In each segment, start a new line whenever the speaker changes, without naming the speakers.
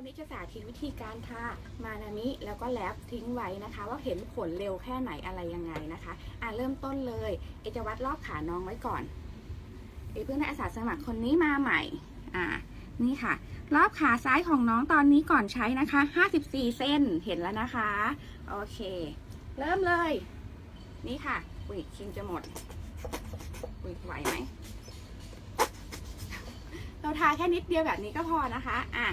วันนี้จะสาธิตวิธีการทามานามิแล้วก็แลบทิ้งไว้นะคะ ว่าเห็นผลเร็วแค่ไหนอะไรยังไงนะคะอะเริ่มต้นเลย เอจะวัดรอบขาน้องไว้ก่อน เอเพื่อนในอาสาสมัครคนนี้มาใหม่อ่านี่ค่ะ รอบขาซ้ายของน้องตอนนี้ก่อนใช้นะคะ 54 เส้นเห็นแล้วนะคะโอเค เริ่มเลย นี่ค่ะอุ้ยคิงจะหมดอุ้ยไหวไหมเราทาแค่นิดเดียวแบบนี้ก็พอนะคะ อะ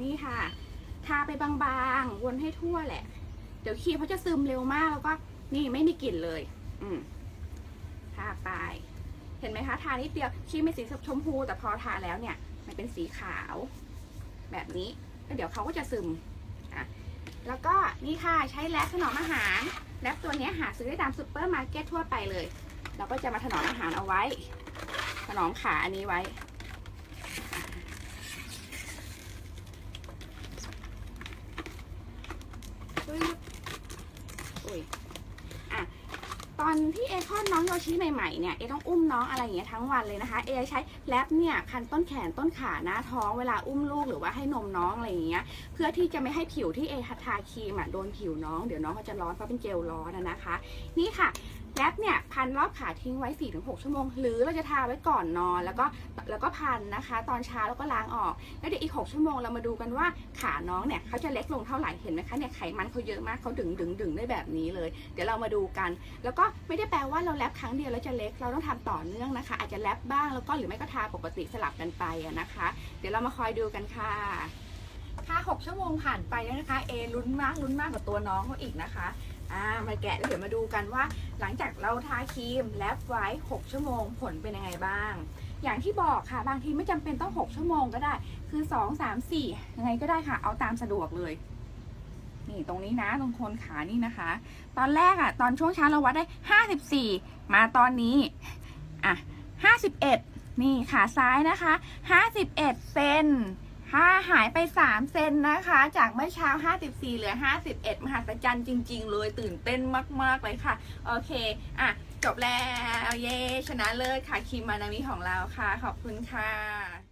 นี่ค่ะ ทาไปบางๆ วนให้ทั่วแหละ เดี๋ยวครีมเขาจะซึมเร็วมากแล้วก็นี่ไม่มีกลิ่นเลย อืมทาไป เห็นไหมคะ ทานิดเดียวครีมเป็นสีชมพู แต่พอทาแล้วเนี่ย มันเป็นสีขาว แบบนี้แล้วเดี๋ยวเขาก็จะซึมอะแล้วก็นี่ค่ะใช้แลปถนอมอาหารแลปตัวนี้หาซื้อได้ตามซูเปอร์มาร์เก็ตทั่วไปเลย เราก็จะมาถนอมอาหารเอาไว้ ถนอมขาอันนี้ไว้ อุ้ยอะตอนที่เอคลอดน้องโยชิใหม่ๆเนี่ยเอต้องอุ้มน้องอะไรอย่างเงี้ยทั้งวันเลยนะคะเอใช้แรปเนี่ยพันต้นแขนต้นขาหน้าท้องเวลาอุ้มลูกหรือว่าให้นมน้องอะไรอย่างเงี้ยเพื่อที่จะไม่ให้ผิวที่เอทาครีมอะโดนผิวน้องเดี๋ยวน้องเขาจะร้อนเพราะเป็นเจลร้อนะนะคะ นี่ค่ะ แรปเนี่ยพันรอบขาทิ้งไว้4-6ชั่วโมง หรือเราจะทาไว้ก่อนนอน แล้วก็แล้วก็พันนะคะ ตอนเช้าแล้วก็ล้างออก แล้วเดี๋ยวอีก 6 ชั่วโมงเรามาดูกันว่าขาน้องเนี่ยเขาจะเล็กลงเท่าไหร่เห็นไหมคะเนี่ยไขมันเขาเยอะมากเขาดึงดึงดึงได้แบบนี้เลย เดี๋ยวเรามาดูกัน แล้วก็ไม่ได้แปลว่าเราแรปครั้งเดียวแล้วจะเล็กเราต้องทำต่อเนื่องนะคะ อาจจะแรปบ้างแล้วก็หรือไม่ก็ทาปกติสลับกันไปนะคะ เดี๋ยวเรามาคอยดูกันค่ะค่ะ 6 ชั่วโมงผ่านไปแล้วนะคะ เอลุ้นมากลุ้นมากกว่าตัวน้องเขาอีกนะคะ อ่ามาแกะแล้วเดี๋ยวมาดูกันว่า หลังจากเราทาครีมแลบไว้ 6 ชั่วโมงผลเป็นยังไงบ้าง อย่างที่บอกค่ะบางทีไม่จำเป็นต้อง 6 ชั่วโมงก็ได้ คือ 2 3 4ยังไงก็ได้ค่ะ เอาตามสะดวกเลย นี่ตรงนี้นะตรงโคนขานี่นะคะ ตอนแรกอะ่ะ ตอนช่วงเช้าเราวัดได้ 54 มาตอนนี้อะ51 นี่ขาซ้ายนะคะ 51เซน ค่าหายไป 3 เซนนะคะ จากเมื่อเช้า 54 เหลือ 51 มหัศจรรย์จริง ๆ เลยตื่นเต้นมาก ๆ เลยค่ะ โอเค อะ จบแล้ว เย้ ชนะเลิศค่ะ คิมมานามิของเราค่ะ ขอบคุณค่ะ